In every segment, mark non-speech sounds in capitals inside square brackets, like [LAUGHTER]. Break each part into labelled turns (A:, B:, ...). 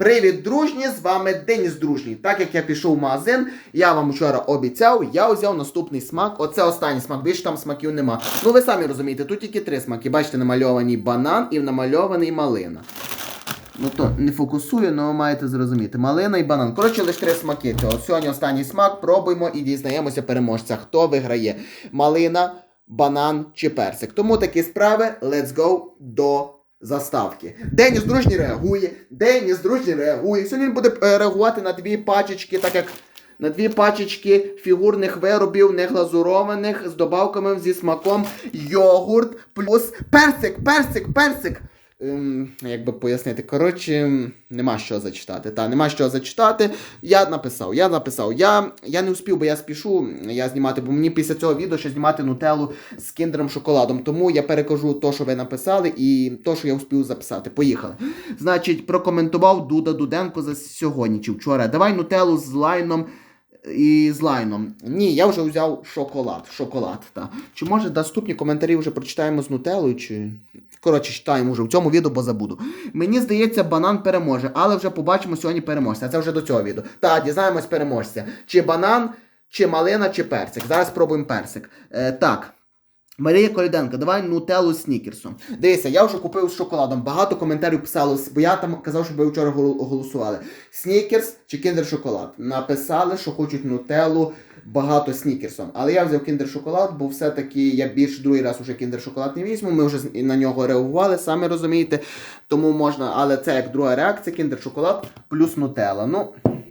A: Привіт, дружні! З вами Деніс Дружній. Так як я пішов в магазин, я вам вчора обіцяв, я взяв наступний смак. Оце останній смак, більше там смаків нема. Ну ви самі розумієте, тут тільки три смаки. Бачите, намальований банан і намальований малина. Ну то не фокусую, але ви маєте зрозуміти. Малина і банан. Коротше, лише три смаки цього. Сьогодні останній смак. Пробуємо і дізнаємося переможця. Хто виграє? Малина, банан чи персик. Тому такі справи. Let's go до заставки. Деніс дружній реагує. Деніс дружній реагує. Сьогодні він буде е, реагувати на дві пачечки, так як. На дві пачечки фігурних виробів, неглазурованих, з добавками зі смаком йогурт плюс персик, персик, персик. Ем, як би пояснити, коротше, нема що зачитати. Та, нема що зачитати. Я написав, я написав. Я, я не успів, бо я спішу я знімати, бо мені після цього відео ще знімати нутеллу з кіндером шоколадом. Тому я перекажу то, що ви написали, і то, що я успів записати. Поїхали. Значить, прокоментував Дуда Дуденко за сьогодні чи вчора. Давай нутеллу з лайном. І з лайном. Ні, я вже взяв шоколад. Шоколад, та. Чи може наступні коментарі вже прочитаємо з нутеллою, чи. Коротше, читаємо вже в цьому відео, бо забуду. Мені здається, банан переможе, але вже побачимо сьогодні переможця. Це вже до цього відео. Так, дізнаємось переможця. Чи банан, чи малина, чи персик. Зараз спробуємо персик. Е, так. Марія Коліденко, давай нутеллу з снікерсом. Дивися, я вже купив з шоколадом. Багато коментарів писало, бо я там казав, щоб ви вчора голосували. Снікерс чи кіндер шоколад. Написали, що хочуть нутеллу багато снікерсом. Але я взяв кіндер шоколад, бо все-таки я більш другий раз уже кіндер шоколад не візьму. Ми вже на нього реагували, самі розумієте. Тому можна, але це як друга реакція, кіндер шоколад плюс нутелла. Ну,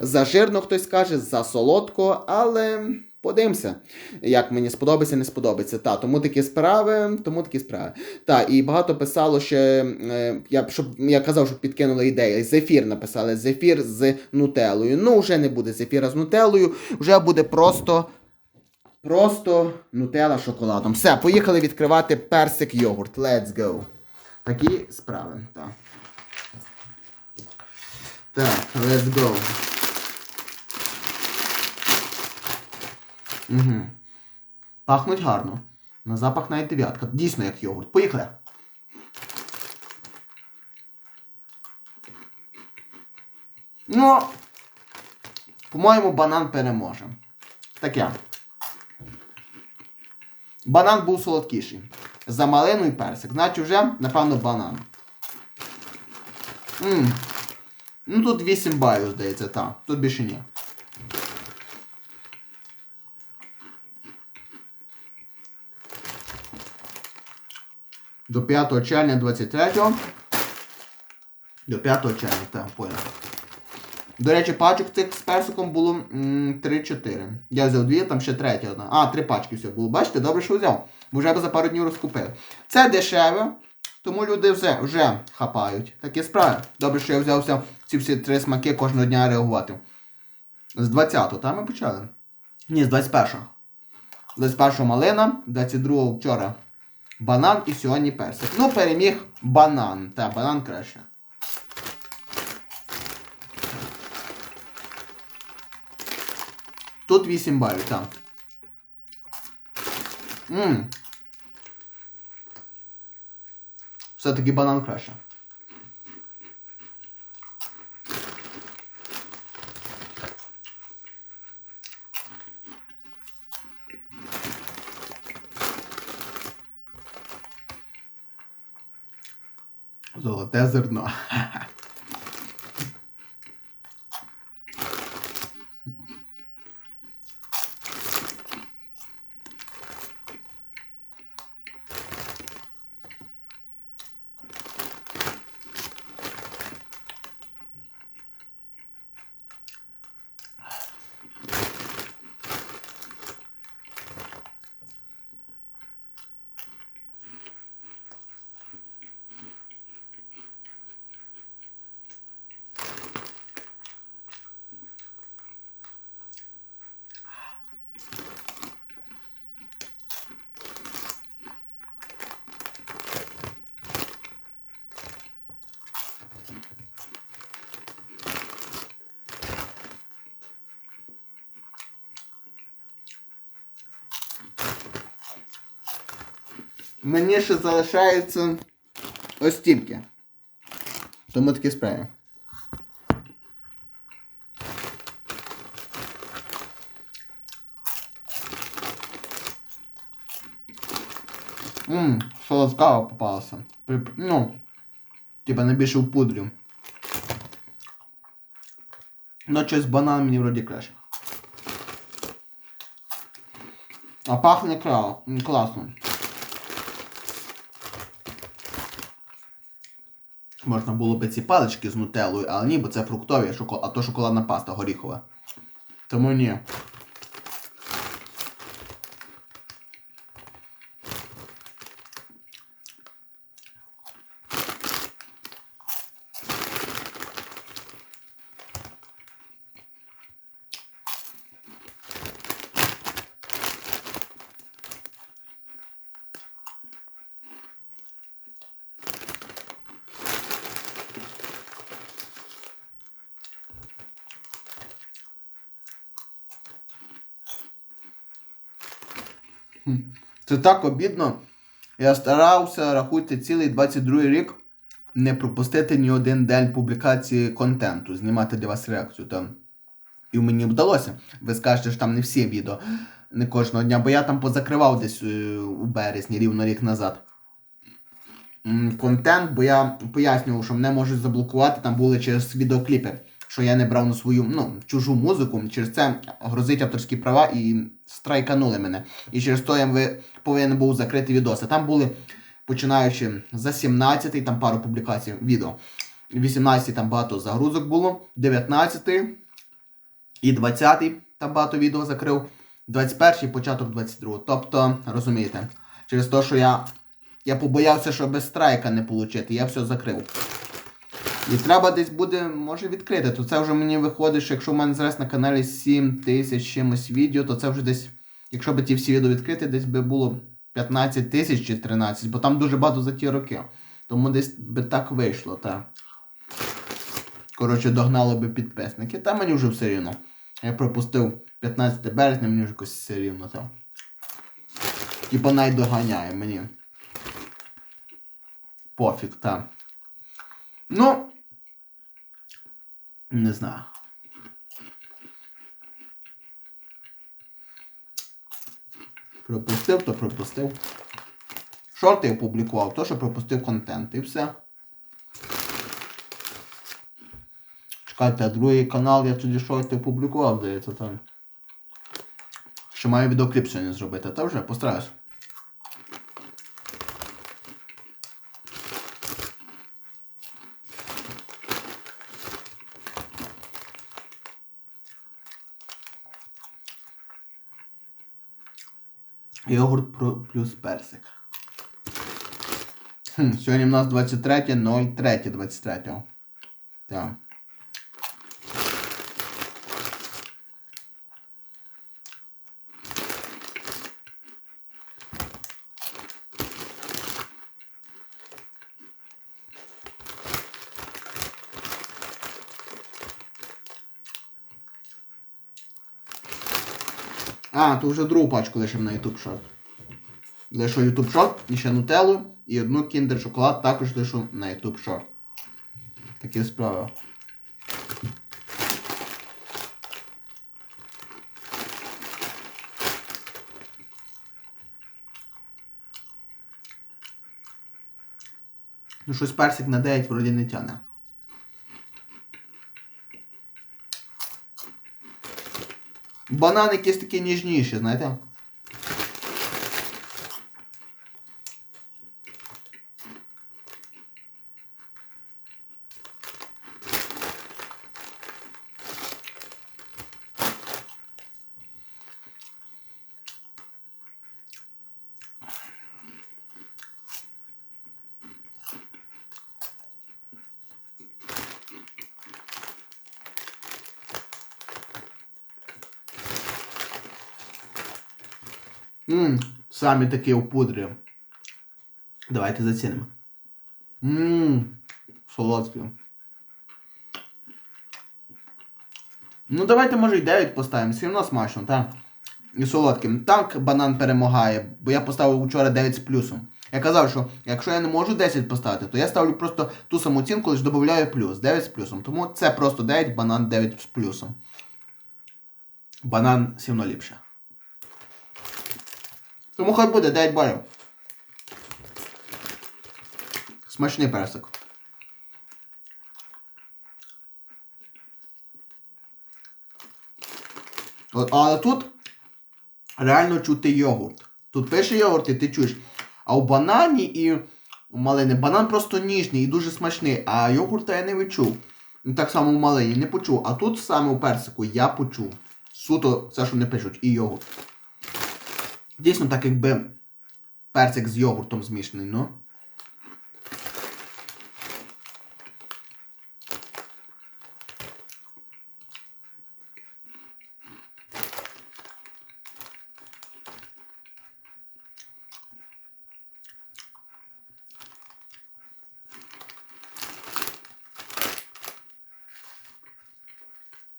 A: за жирно хтось каже, за солодко, але. Подивимося, як мені сподобається, не сподобається. Та, тому такі справи, тому такі справи. Та, і багато писало ще, е, я, щоб, я казав, щоб підкинули ідеї. Зефір написали, зефір з нутеллою. Ну, вже не буде зефіра з нутеллою, вже буде просто. Просто нутелла з шоколадом. Все, поїхали відкривати персик йогурт. Let's go. Такі справи. Так. Так, let's go. Угу. Пахнуть гарно. На запах навіть дев'ятка. Дійсно як йогурт. Поїхали. Ну, по-моєму, банан переможе. Таке. Банан був солодкіший. За малину і персик. Значить вже, напевно, банан. Ммм. Ну тут 8 балів, здається, так. Тут більше ні. До 5 червня 23 До 5 червня, так, понял. До речі, пачок цих з персиком було 3-4. Я взяв дві, там ще третя одна. А, три пачки все було. Бачите, добре, що взяв. Бо вже за пару днів розкупив. Це дешеве, тому люди вже, вже хапають. Такі справи. Добре, що я взявся ці всі три смаки кожного дня реагувати. З 20-го, там ми почали? Ні, з 21-го. З 21-го малина, 22-го вчора банан і сьогодні персик. Ну, переміг банан. Та, банан краще. Тут 8 балів, так. Ммм. Все-таки банан краще. Золоте зерно. мені ще залишаються ось тільки. Тому такі справи. Ммм, солодкава попалася. Ну, типа найбільше в пудрю. Ну, щось банан мені вроді краще. А пахне крал. Класно. Можна було би ці палички з нутеллою, але ні, бо це фруктові, шоко- а то шоколадна паста горіхова. Тому ні. Це так обідно. Я старався, рахуйте, цілий 22 рік не пропустити ні один день публікації контенту, знімати для вас реакцію. Там. І мені вдалося. Ви скажете, що там не всі відео, не кожного дня, бо я там позакривав десь е, у березні, рівно рік назад. Контент, бо я пояснював, що мене можуть заблокувати, там були через відеокліпи, що я не брав на свою ну, чужу музику. Через це грозить авторські права і страйканули мене. І через то я повинен був закрити відоси. Там були, починаючи за 17-й, там пару публікацій відео. 18-й там багато загрузок було, 19 і 20 там багато відео закрив, 21 початок 22 Тобто, розумієте, через те, що я, я побоявся, що без страйка не отримати, я все закрив. І треба десь буде, може відкрити. То це вже мені виходить, що якщо в мене зараз на каналі 7 тисяч чимось відео, то це вже десь, якщо б ті всі відео відкрити, десь би було 15 тисяч чи 13, бо там дуже багато за ті роки. Тому десь би так вийшло, так. Коротше, догнало би підписники. Та мені вже все рівно. Я пропустив 15 березня, мені вже якось все рівно там. Типа най доганяє мені. Пофіг, так. Ну. Не знаю. Пропустив, то пропустив. Шорти я опублікував, то що пропустив контент і все. Чекайте, а другий канал я тоді шорти опублікував, здається, там. Ще маю відеокліп сьогодні зробити, та вже постараюсь. Йогурт плюс персик. Хм, сьогодні в нас 23.03.23. Так. А, то вже другу пачку лишив на YouTube Short. Лишу YouTube Short, і ще нутеллу, і одну Kinder шоколад також лишу на YouTube Short. Такі справи. Ну щось персик на 9 вроді не тяне. Банан якийсь такий ніжніший, знаєте? Ммм, самі такі у. Давайте зацінимо. Ммм, солодкі. Ну, давайте, може, і 9 поставимо. Все одно смачно, так? І солодким. Так банан перемагає, бо я поставив вчора 9 з плюсом. Я казав, що якщо я не можу 10 поставити, то я ставлю просто ту саму оцінку, лише додаю плюс. 9 з плюсом. Тому це просто 9, банан 9 з плюсом. Банан все одно ліпше. Тому хай буде 9 балів. Смачний персик. Але тут реально чути йогурт. Тут пише йогурт, і ти чуєш. А у банані і у малини банан просто ніжний і дуже смачний, а йогурта я не відчув. Так само у малині не почув. А тут саме у персику я почув. Суто це, що не пишуть, і йогурт. Дійсно, так якби персик з йогуртом змішаний, ну.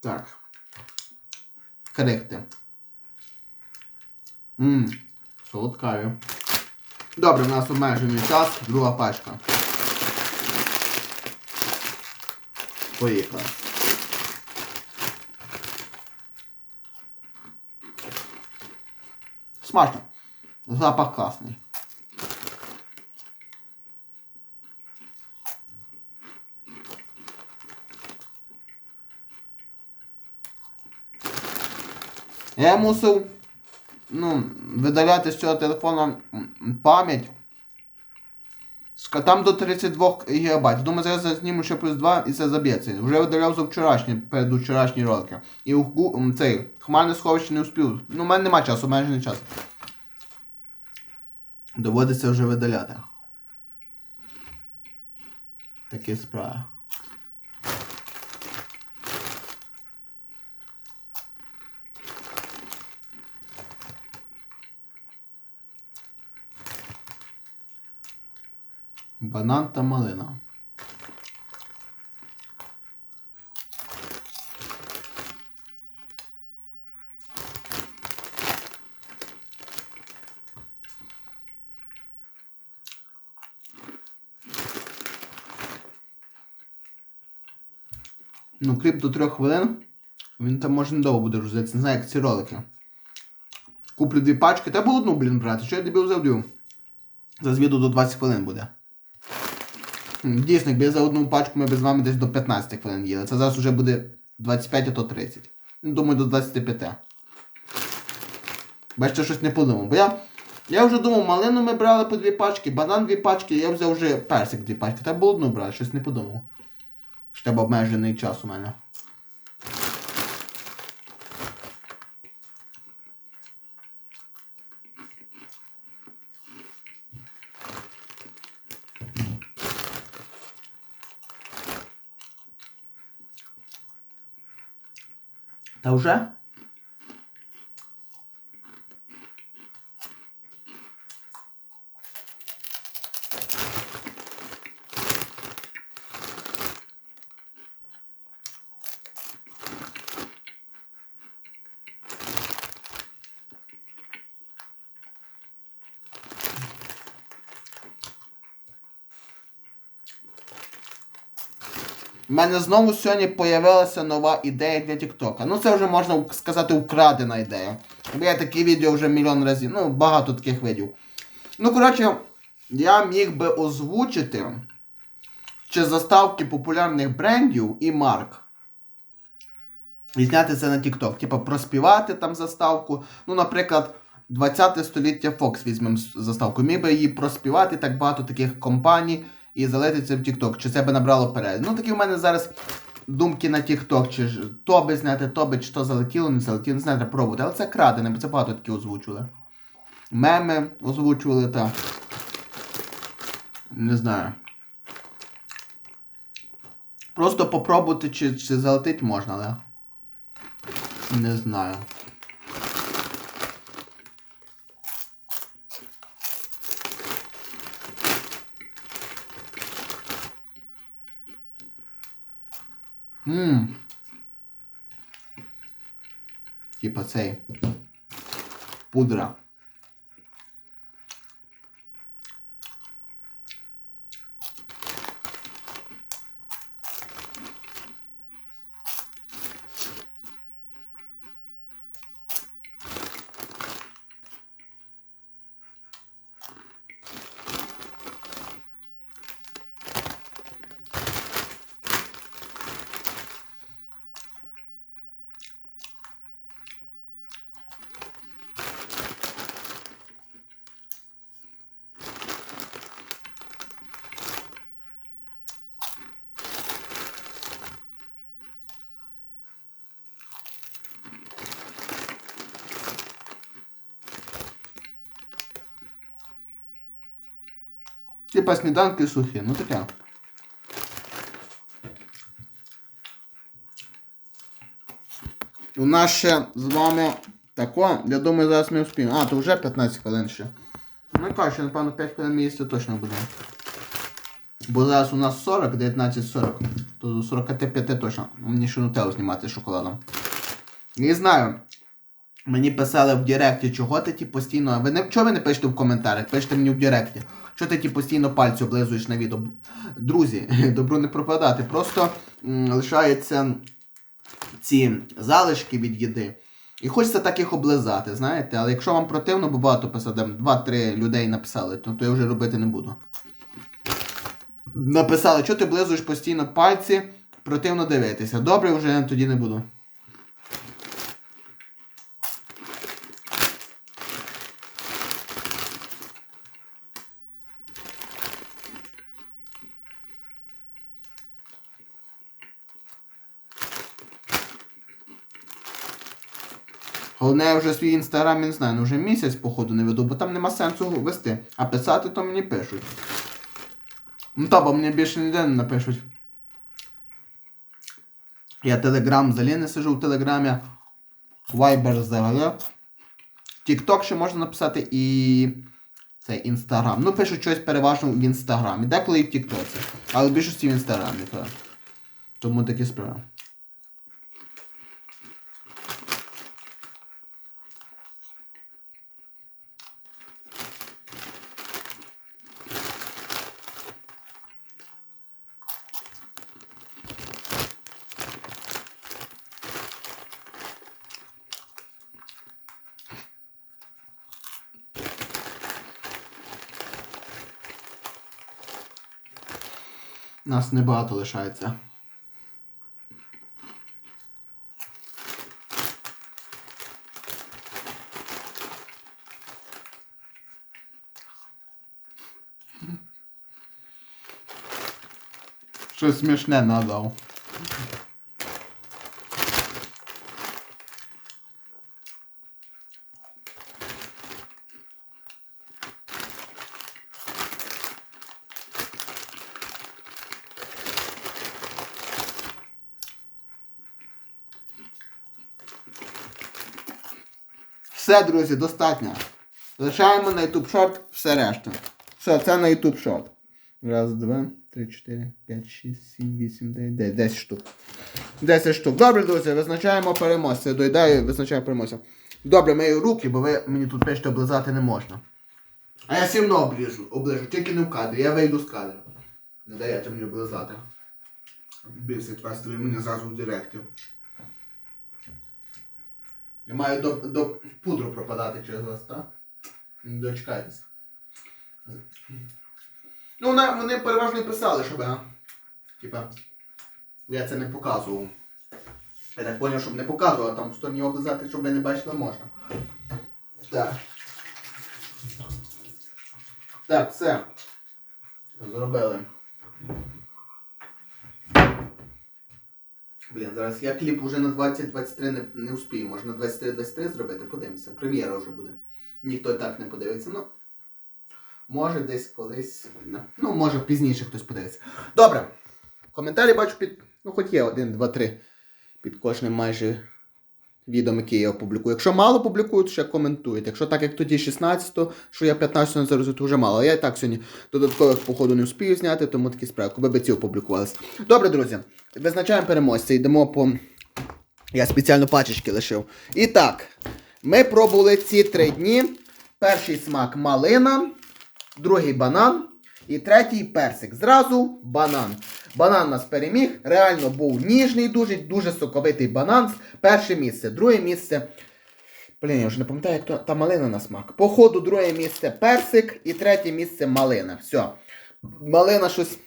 A: Так. Крихти. Ммм, солодкаві. Добре, у нас обмежений час, друга пачка. Поїхали. Смачно. Запах класний. Я мусив ну, видаляти з цього телефона пам'ять. Там до 32 ГБ. Думаю, зараз я зніму ще плюс 2 і це заб'ється. Вже видаляв за вчорашні, перед вчорашні ролики. І у цей хмарне сховище не успів. Ну, у мене нема часу, обмежений час. Доводиться вже видаляти. Такі справи. Банан та малина. Ну, кліп до трьох хвилин. Він там може недовго буде розглядатися. Не знаю, як ці ролики. Куплю дві пачки. Та було одну, блін, брати. Що я дебіл завдю? За звіду до 20 хвилин буде. Дійсно, якби за одну пачку ми б з вами десь до 15 хвилин їли. Це зараз вже буде 25, а то 30. Ну, Думаю, до 25. Бачите, щось не подумав. Бо я, я вже думав, малину ми брали по дві пачки, банан дві пачки, я взяв вже персик дві пачки. Треба було одну брати, щось не подумав. Що треба обмежений час у мене. Та У мене знову сьогодні появилася нова ідея для Тіктока. Ну це вже можна сказати украдена ідея. Бо я такі відео вже мільйон разів, ну багато таких видів. Ну, коротше, я міг би озвучити чи заставки популярних брендів і марк. І зняти це на TikTok. Типа проспівати там заставку. Ну, наприклад, 20 століття Fox візьмемо заставку. Міг би її проспівати так багато таких компаній і залити це в TikTok. Чи це би набрало перегляд. Ну, такі в мене зараз думки на TikTok, чи ж то би зняти, то би, чи то залетіло, не залетіло, не знаю, треба пробувати. Але це крадене, бо це багато такі озвучували. Меми озвучували та. Не знаю. Просто попробувати, чи, чи залетить можна, але. Не знаю. Ммм. Типа цей. Пудра. Типа сніданки сухі, ну таке. У нас ще з вами тако, я думаю, зараз ми вспіємо. А, то вже 15 хвилин ще. Ну ще, напевно, 5 хвилин місця точно буде. Бо зараз у нас 40, 19.40. То до 45 точно. Мені ще нутеллу знімати з шоколадом. Не знаю. Мені писали в Директі, чого ти ті постійно. Ви не чого ви не пишете в коментарях? Пишете мені в Директі. Чого ти ті постійно пальці облизуєш на відео? Друзі, [LAUGHS] добро не пропадати. Просто лишаються ці залишки від їди. І хочеться так їх облизати, знаєте. Але якщо вам противно, бо багато писав, там 2-3 людей написали, то, то я вже робити не буду. Написали, що ти облизуєш постійно пальці, противно дивитися. Добре, вже тоді не буду. Головне, я вже свій інстаграм не знаю, ну вже місяць, походу, не веду, бо там нема сенсу вести. А писати то мені пишуть. Ну та, бо мені більше ніде не напишуть. Я телеграм взагалі не сижу в телеграмі. Viber взагалі. Тікток ще можна написати і. Це інстаграм. Ну, пишуть щось переважно в інстаграмі. Деколи і в Тіктоці. Але більшості в інстаграмі, так. Тому такі справи. Нас небагато лишається. Щось смішне надав. Все, друзі, достатньо. Лишаємо на YouTube шорт все решта. Все, це на YouTube шорт. Раз, два, три, чотири, п'ять, шість, сім, вісім, дев'ять, десять. Десять штук. Десять штук. Добре, друзі, визначаємо переможця. Доїдаю, визначаємо переможця. Добре, мию руки, бо ви мені тут пишете, облизати не можна. А я сімно оближу, оближу, тільки не в кадрі, я вийду з кадру. Не даєте мені облизати. Бісить вас, мені зразу в директі. Я маю до, до пудру пропадати через вас, так? Не дочекайтесь. Ну, вона, вони переважно писали, щоб я. Типа. Я це не показував. Я так зрозумів, щоб не показував, а там в стороні облизати, щоб ви не бачили можна. Так. Так, все. Зробили. Блін, зараз я кліп уже на 20-23 не, не успію. Можна 23-23 зробити, подивимося. Прем'єра вже буде. Ніхто так не подивиться. Ну, може десь колись. Ну, може пізніше хтось подивиться. Добре. Коментарі бачу під. Ну, хоч є один, два, три. Під кожним майже відео, я опублікую. Якщо мало публікую, то ще коментують. Якщо так, як тоді 16-то, що я 15 не зараз, то вже мало. А я і так сьогодні додаткових походу не вспію зняти, тому такі справи, коли би ці опублікувалися. Добре, друзі, визначаємо переможця. Йдемо по. Я спеціально пачечки лишив. І так, ми пробували ці три дні. Перший смак малина, другий банан і третій персик. Зразу банан. Банан нас переміг. Реально був ніжний, дуже, дуже соковитий банан. Перше місце. Друге місце. Блін, я вже не пам'ятаю, як то та малина на смак. Походу, друге місце персик і третє місце малина. Все. Малина щось.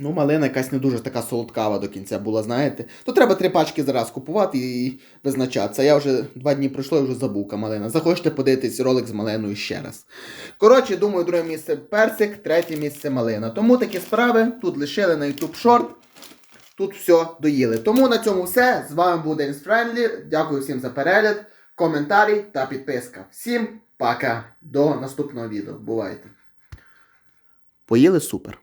A: Ну, малина якась не дуже така солодкава до кінця була, знаєте. То треба три пачки зараз купувати і визначатися. Я вже два дні пройшло і вже забув яка малина. Захочете подивитись ролик з малиною ще раз. Коротше, думаю, друге місце персик, третє місце малина. Тому такі справи тут лишили на YouTube Short. Тут все доїли. Тому на цьому все. З вами був Денис Френдлі. Дякую всім за перегляд, коментарі та підписка. Всім пока. До наступного відео. Бувайте! Поїли супер.